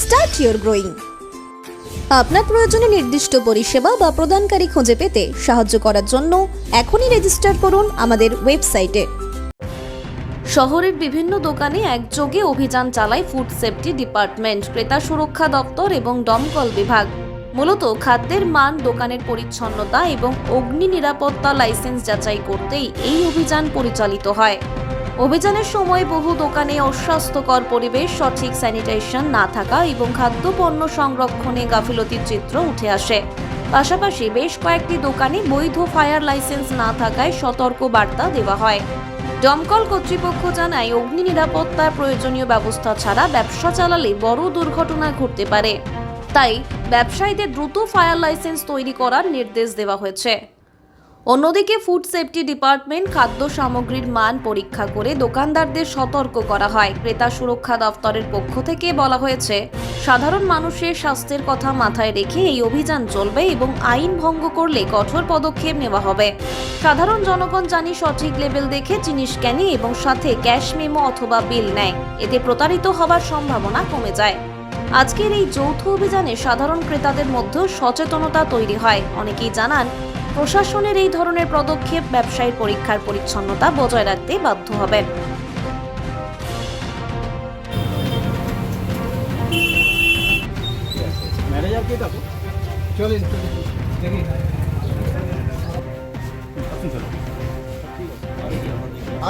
start your growing আপনার প্রয়োজনে নির্দিষ্ট পরিষেবা বা প্রদানকারী খুঁজে পেতে সাহায্য করার জন্য এখনই রেজিস্টার করুন আমাদের ওয়েবসাইটে শহরের বিভিন্ন দোকানে একযোগে অভিযান চালায় ফুড সেফটি ডিপার্টমেন্ট ক্রেতা সুরক্ষা দপ্তর এবং দমকল বিভাগ। মূলত খাদ্যের মান, দোকানের পরিচ্ছন্নতা এবং অগ্নি নিরাপত্তা লাইসেন্স যাচাই করতেই এই অভিযান পরিচালিত হয়। অভিযানের সময় বহু দোকানে অস্বাস্থ্যকর পরিবেশ, সঠিক স্যানিটেশন না থাকা এবং খাদ্যপণ্য সংরক্ষণে গাফিলতির চিত্র উঠে আসে। পাশাপাশি বেশ কয়েকটি দোকানে বৈধ ফায়ার লাইসেন্স না থাকায় সতর্ক বার্তা দেওয়া হয়। দমকল কর্তৃপক্ষ জানায়, অগ্নি নিরাপত্তার প্রয়োজনীয় ব্যবস্থা ছাড়া ব্যবসা চালালে বড় দুর্ঘটনা ঘটতে পারে। তাই ব্যবসায়ীদের দ্রুত ফায়ার লাইসেন্স তৈরি করার নির্দেশ দেওয়া হয়েছে। অন্যদিকে ফুড সেফটি ডিপার্টমেন্ট খাদ্য সামগ্রীর মান পরীক্ষা করে দোকানদারদের সতর্ক করা হয়। ক্রেতা সুরক্ষা দফতরের পক্ষ থেকে বলা হয়েছে, সাধারণ মানুষের স্বাস্থ্যের কথা মাথায় রেখে এই অভিযান চলবে এবং আইন ভঙ্গ করলে কঠোর পদক্ষেপ নেওয়া হবে। সাধারণ জনগণ জানি সঠিক লেভেল দেখে জিনিস কেনে এবং সাথে ক্যাশ মেমো অথবা বিল নেয়। এতে প্রতারিত হবার সম্ভাবনা কমে যায়। আজকের এই যৌথ অভিযানে সাধারণ ক্রেতাদের মধ্যেও সচেতনতা তৈরি হয়। অনেকেই জানান প্রশাসনের এই ধরনের পদক্ষেপ ব্যবসায়ীর পরীক্ষার পরিচ্ছন্নতা বজায় রাখতে বাধ্য হবে।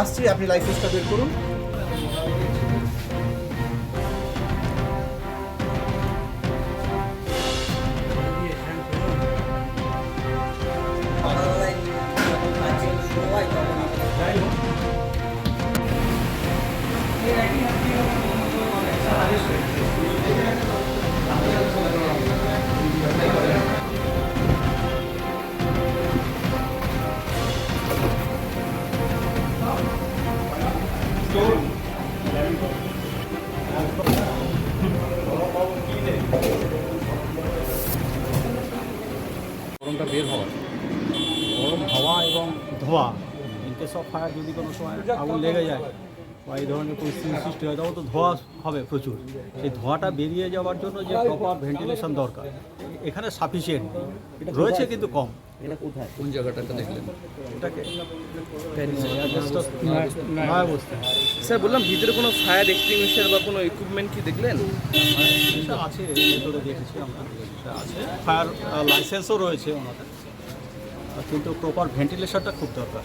আসছি, আপনি লাইসেন্সটা বের করুন। গরমটা বের হয় গরম হাওয়া এবং ধোঁয়া ইনকেস অফ ফায়ার যদি কোনো সময় আগুন লেগে যায় বা এই ধরনের পরিস্থিতি সৃষ্টি হয়, তখন তো ধোঁয়া হবে প্রচুর। সেই ধোঁয়াটা বেরিয়ে যাওয়ার জন্য যে প্রপার ভেন্টিলেশন দরকার, এখানে সাফিসিয়েন্ট রয়েছে কিন্তু কম। এটা কোথায়? কোন জায়গাটাতে দেখলেন? স্যার বললাম ভিতরে কোনো ফায়ার এক্সটিংগুইশার বা কোনো ইকুইপমেন্ট কি দেখলেন? আছে ভেতরে দেখেছি আমরা। আছে। ফায়ার লাইসেন্সও রয়েছে ওনাদের। কিন্তু প্রপার ভেন্টিলেশনটা খুব দরকার।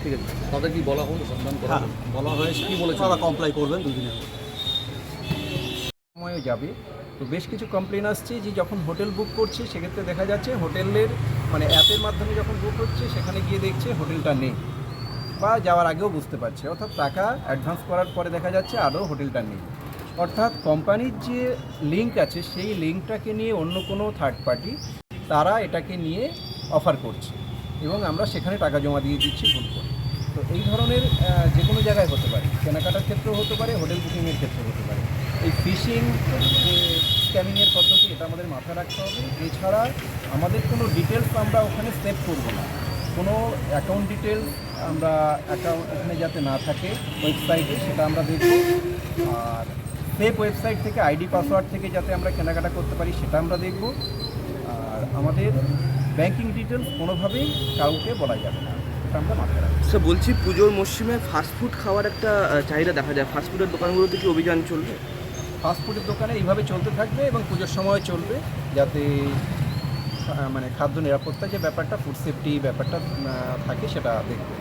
ঠিক আছে। তাদের কি বলা হলো? সন্ধান করা হ্যাঁ বলা হয়েছে। কি বলেছে? তারা কমপ্লাই করবেন দুদিনের মধ্যে। সময়ও যাবে। তো বেশ কিছু কমপ্লেন আসছে যে যখন হোটেল বুক করছে, সেক্ষেত্রে দেখা যাচ্ছে হোটেলের মানে অ্যাপের মাধ্যমে যখন বুক হচ্ছে, সেখানে গিয়ে দেখছে হোটেলটা নেই বা যাওয়ার আগেও বুঝতে পারছে। অর্থাৎ টাকা অ্যাডভান্স করার পরে দেখা যাচ্ছে আরও হোটেলটা নেই। অর্থাৎ কোম্পানির যে লিঙ্ক আছে, সেই লিঙ্কটাকে নিয়ে অন্য কোনো থার্ড পার্টি তারা এটাকে নিয়ে অফার করছে এবং আমরা সেখানে টাকা জমা দিয়ে দিচ্ছি ভুল করে। তো এই ধরনের যে কোনো জায়গায় হতে পারে। কেনাকাটার ক্ষেত্রেও হতে পারে হোটেল বুকিংয়ের ক্ষেত্রেও হতে পারে। এই ফিশিং যে স্ক্যামিংয়ের পদ্ধতি, এটা আমাদের মাথায় রাখতে হবে। এছাড়া আমাদের কোনো ডিটেলস আমরা ওখানে সেভ করব না। কোনো অ্যাকাউন্ট ডিটেলস আমরা অ্যাকাউন্ট এখানে যাতে না থাকে ওয়েবসাইটে সেটা আমরা দেখব। আর সেফ ওয়েবসাইট থেকে আইডি পাসওয়ার্ড থেকে যাতে আমরা কেনাকাটা করতে পারি, সেটা আমরা দেখব। আর আমাদের ব্যাংকিং ডিটেলস কোনোভাবেই কাউকে বলা যাবে না আমরা মাথায় স্যার বলছি পুজোর মরশুমে ফাস্টফুড খাওয়ার একটা চাহিদা দেখা যায়। ফাস্টফুডের দোকানগুলোতে কি অভিযান চলবে? ফাস্টফুডের দোকানে এইভাবে চলতে থাকবে এবং পুজোর সময় চলবে যাতে মানে খাদ্য নিরাপত্তা যে ব্যাপারটা ফুড সেফটি ব্যাপারটা থাকে সেটা দেখবে।